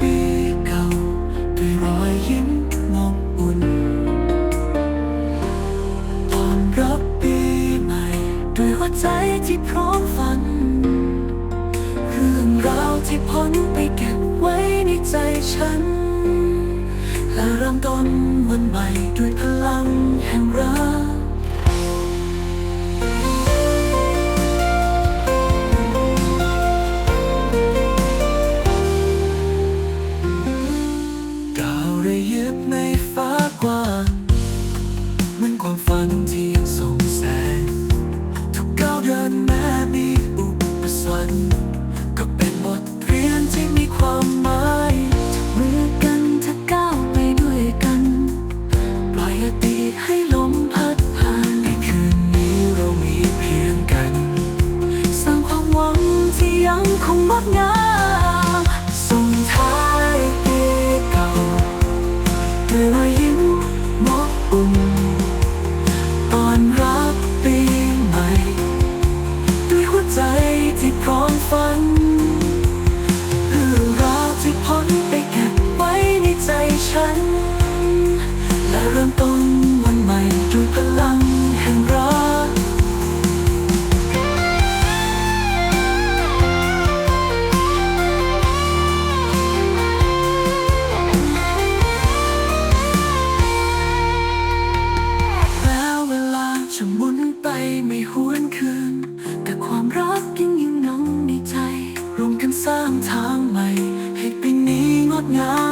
ปีเก่าด้วยรอยยิ้มองอุ่นตอนรับปีใหม่ ด้วยหัวใจที่พร้อมฝัน เรื่องราวที่พ้นไปเก็บไว้ในใจฉัน และเริ่มต้นวันใหม่ด้วย ngọt ngào สร้างทางใหม่ ให้ปีนี้งดงาม